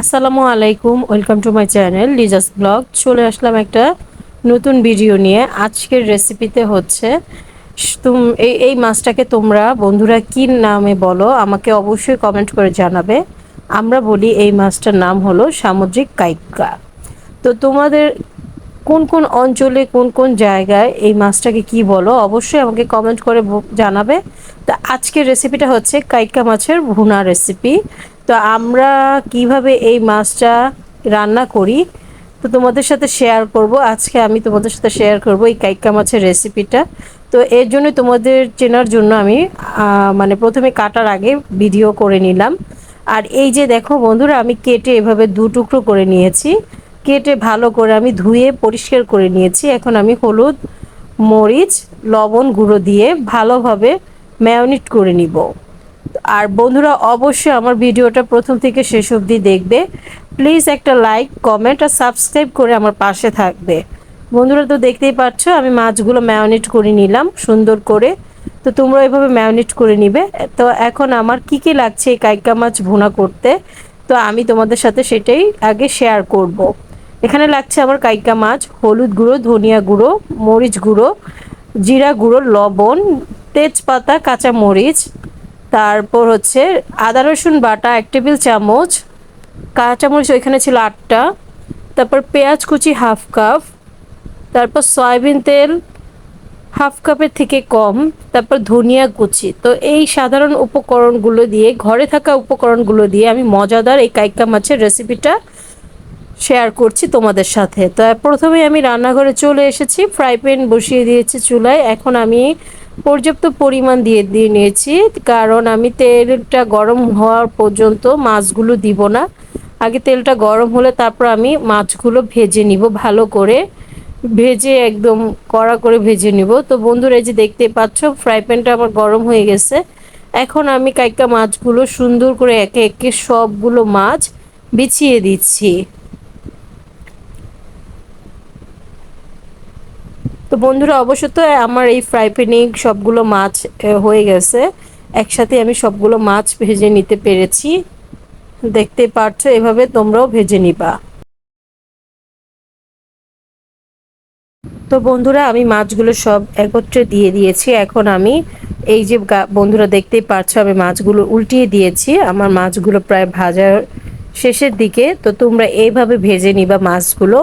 আসসালামু আলাইকুম, welcome to my channel Liza's blog. চলে আসলাম একটা নতুন ভিডিও নিয়ে। আজকের রেসিপিতে হচ্ছে, তুম, এই এই মাছটাকে তোমরা বন্ধুরা কি নামে বলো, আমাকে অবশ্যই কমেন্ট করে জানাবে। আমরা বলি এই মাছটার নাম হলো সামুদ্রিক কাইকা তো তোমাদের কোন কোন অঞ্চলে, কোন কোন জায়গায় এই মাছটাকে কি বলো, অবশ্যই আমাকে কমেন্ট করে জানাবে। তা আজকের রেসিপিটা হচ্ছে কাইকা মাছের ভুনা রেসিপি। তো আমরা কীভাবে এই মাছটা রান্না করি? তো তোমাদের সাথে শেয়ার করব। আজকে আমি তোমাদের সাথে শেয়ার করব এই কাইকা মাছের রেসিপিটা তো এর জন্য তোমাদের চেনার জন্য আমি মানে প্রথমে কাটার আগে ভিডিও করে নিলাম। আর এই যে দেখো বন্ধুরা, আমি কেটে এভাবে দু টুকরো করে নিয়েছি। কেটে ভালো করে আমি ধুয়ে পরিষ্কার করে নিয়েছি। এখন আমি হলুদ, মরিচ, লবণ গুঁড়ো দিয়ে ভালোভাবে ম্যারিনেট করে নিব। আর বন্ধুরা অবশ্যই আমার ভিডিওটা প্রথম থেকে শেষ অবধি দেখবে। প্লিজ একটা লাইক কমেন্ট আর সাবস্ক্রাইব করে আমার পাশে থাকবে। বন্ধুরা তো দেখতেই পাচ্ছ, আমি মাছগুলো ম্যারিনেট করে নিলাম সুন্দর করে। তো তোমরা এভাবে ম্যারিনেট করে নিবে। তো এখন আমার কি কি লাগছে এই কাইকা মাছ ভুনা করতে, তো আমি তোমাদের সাথে সেটাই আগে শেয়ার করব। এখানে লাগছে আমার কাইকা মাছ, হলুদ গুঁড়ো, ধনিয়া গুঁড়ো, মরিচ গুঁড়ো, জিরা গুঁড়ো, লবণ, তেজপাতা কাঁচা মরিচ তারপর হচ্ছে আদা, রসুন বাটা, এক টেবিল চামচ কাঁচামরিচ ওইখানে ছিল আটটা, তারপর পেঁয়াজ কুচি হাফ কাপ, তারপর সয়াবিন তেল হাফ কাপের থেকে কম, তারপর ধনিয়া কুচি। তো এই সাধারণ উপকরণগুলো দিয়ে, ঘরে থাকা উপকরণগুলো দিয়ে আমি মজাদার এই কাইকা মাছের রেসিপিটা শেয়ার করছি তোমাদের সাথে। তো প্রথমে আমি রান্নাঘরে চলে এসেছি, ফ্রাই প্যান বসিয়ে দিয়েছি চুলায়। এখন আমি পর্যাপ্ত পরিমাণ দিয়ে দিয়ে নিয়েছি। কারণ আমি তেলটা গরম হওয়ার পর্যন্ত মাছগুলো দিব না। আগে তেলটা গরম হলে তারপর আমি মাছগুলো ভেজে নিব ভালো করে। ভেজে একদম কড়া করে ভেজে নিব। তো বন্ধুরা, এই যে দেখতে পাচ্ছ, ফ্রাই প্যানটা আমার গরম হয়ে গেছে। এখন আমি কাইকা মাছগুলো সুন্দর করে একে একে সবগুলো মাছ বিছিয়ে দিচ্ছি। বন্ধুরা অবশ্য তো আমার এই ফ্রাই প্যানে সবগুলো মাছ হয়ে গেছে। একসাথে আমি সবগুলো মাছ ভেজে নিতে পেরেছি। দেখতে পারছ, এভাবে তোমরাও ভেজে নিবা। তো বন্ধুরা, আমি মাছগুলো সব একত্রে দিয়ে দিয়েছি। এখন আমি এই যে বন্ধুরা দেখতেই পারছ, আমি মাছগুলো উল্টিয়ে দিয়েছি। আমার মাছগুলো প্রায় ভাজার শেষের দিকে। তো তোমরা এইভাবে ভেজে নিবা মাছগুলো।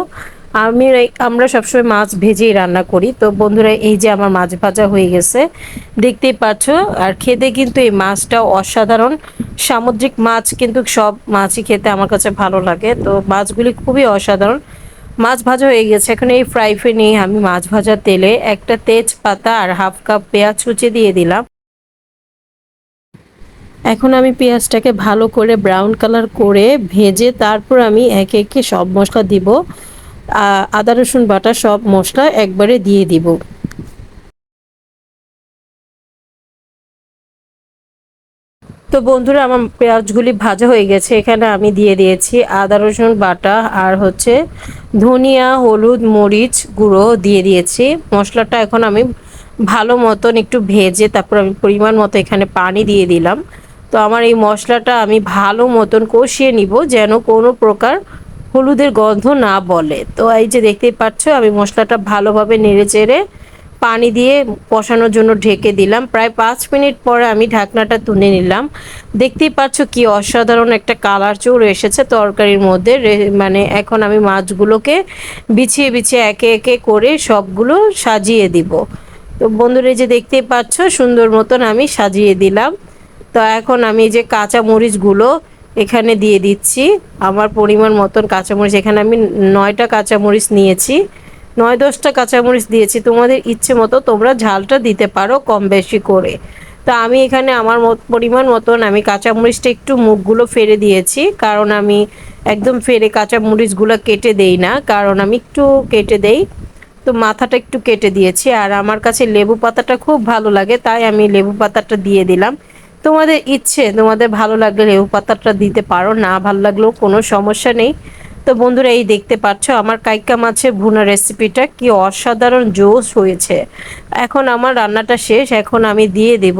আমি আমরা সবসময় মাছ ভেজেই রান্না করি। তো বন্ধুরা, এই যে আমার মাছ ভাজা হয়ে গেছে, দেখতেই পাচ্ছ? আর খেতে কিন্তু এই মাছটা অসাধারণ। সামুদ্রিক মাছ কিন্তু সব মাছই খেতে আমার কাছে ভালো লাগে। তো মাছগুলি খুবই অসাধারণ। মাছ ভাজা হয়ে গেছে। এখন এই ফ্রাই প্যানে আমি মাছ ভাজা তেলে একটা তেজপাতা আর হাফ কাপ পেঁয়াজ কুচি দিয়ে দিলাম। এখন আমি পেঁয়াজটাকে ভালো করে ব্রাউন কালার করে ভেজে তারপর আমি একে একে সব মশলা দিব। আদা, রসুন, বাটা সব মশলা একবারে দিয়ে দিব। তো বন্ধুরা, আমার পেঁয়াজগুলি ভাজা হয়ে গেছে। এখানে আমি দিয়ে দিয়েছি আদা, রসুন, বাটা আর হচ্ছে ধনিয়া, হলুদ, মরিচ গুঁড়ো দিয়ে দিয়েছি। মশলাটা এখন আমি ভালো মতন একটু ভেজে তারপর আমি পরিমাণ মতো এখানে পানি দিয়ে দিলাম। তো আমার এই মশলাটা আমি ভালো মতন কষিয়ে নিব যেন কোনো প্রকার হলুদের গন্ধ না বলে। তো এই যে দেখতেই পাচ্ছ, আমি মশলাটা ভালোভাবে নেড়ে চেড়ে পানি দিয়ে কষানোর জন্য ঢেকে দিলাম। প্রায় পাঁচ মিনিট পরে আমি ঢাকনাটা তুলে নিলাম। দেখতেই পাচ্ছ কি অসাধারণ একটা কালার চৌড় এসেছে তরকারির মধ্যে। মানে এখন আমি মাছগুলোকে বিছিয়ে বিছিয়ে একে একে করে সবগুলো সাজিয়ে দিব। তো বন্ধুরা যে দেখতেই পাচ্ছ, সুন্দর মতন আমি সাজিয়ে দিলাম। তো এখন আমি যে কাঁচা মরিচগুলো এখানে দিয়ে দিচ্ছি। আমার পরিমাণ মতন কাঁচামরিচ। এখানে আমি নয়টা কাঁচামরিচ নিয়েছি। নয়, দশটা কাঁচামরিচ দিয়েছি। তোমাদের ইচ্ছে মতো তোমরা ঝালটা দিতে পারো কম বেশি করে। তা আমি এখানে আমার পরিমাণ মতন আমি কাঁচামরিচটা একটু মুখগুলো ফেরে দিয়েছি। কারণ আমি একদম ফেরে কাঁচামরিচগুলো কেটে দেই না। কারণ আমি একটু কেটে দেই। তো মাথাটা একটু কেটে দিয়েছি। আর আমার কাছে লেবু পাতাটা খুব ভালো লাগে। তাই আমি লেবু পাতাটা দিয়ে দিলাম। তোমাদের ইচ্ছে, তোমাদের ভালো লাগলে লেবু পাতাটা দিতে পারো, না ভালো লাগলেও কোনো সমস্যা নেই। তো বন্ধুরা, এই দেখতে পাচ্ছ, আমার কাইকা মাছের ভুনা রেসিপিটা কি অসাধারণ জোস হয়েছে। এখন আমার রান্নাটা শেষ, এখন আমি দিয়ে দেব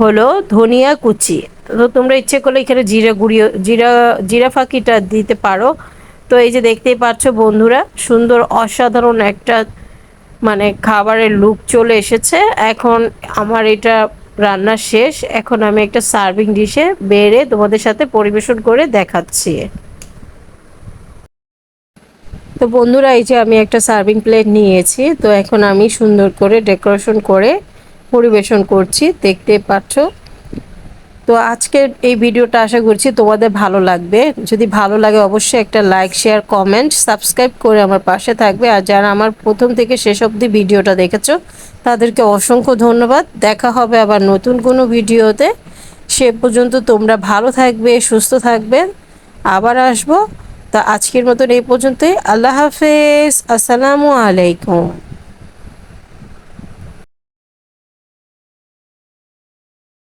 হলো ধনিয়া কুচি। তো তোমরা ইচ্ছে করলে এখানে জিরা গুঁড়িয়ে জিরা জিরা ফাঁকিটা দিতে পারো। তো এই যে দেখতেই পাচ্ছ বন্ধুরা, সুন্দর অসাধারণ একটা মানে খাবারের লুক চলে এসেছে। এখন আমার এটা রান্না শেষ। এখন আমি একটা সার্ভিং ডিশে বেড়ে তোমাদের সাথে পরিবেশন করে দেখাচ্ছি। তো বন্ধুরা, এই যে আমি একটা সার্ভিং প্লেট নিয়েছি। তো এখন আমি সুন্দর করে ডেকোরেশন করে পরিবেশন করছি। দেখতে পাচ্ছ? তো আজকের এই ভিডিওটা আশা করছি তোমাদের ভালো লাগবে। যদি ভালো লাগে অবশ্যই একটা লাইক শেয়ার কমেন্ট সাবস্ক্রাইব করে আমার পাশে থাকবে। আর যারা আমার প্রথম থেকে শেষ অবধি ভিডিওটা দেখেছ, তাদেরকে অসংখ্য ধন্যবাদ। দেখা হবে আবার নতুন কোনো ভিডিওতে। সে পর্যন্ত তোমরা ভালো থাকবে, সুস্থ থাকবে। আবার আসব। তা আজকের মতন এই পর্যন্তই। আল্লাহ হাফেজ। আসসালামু আলাইকুম।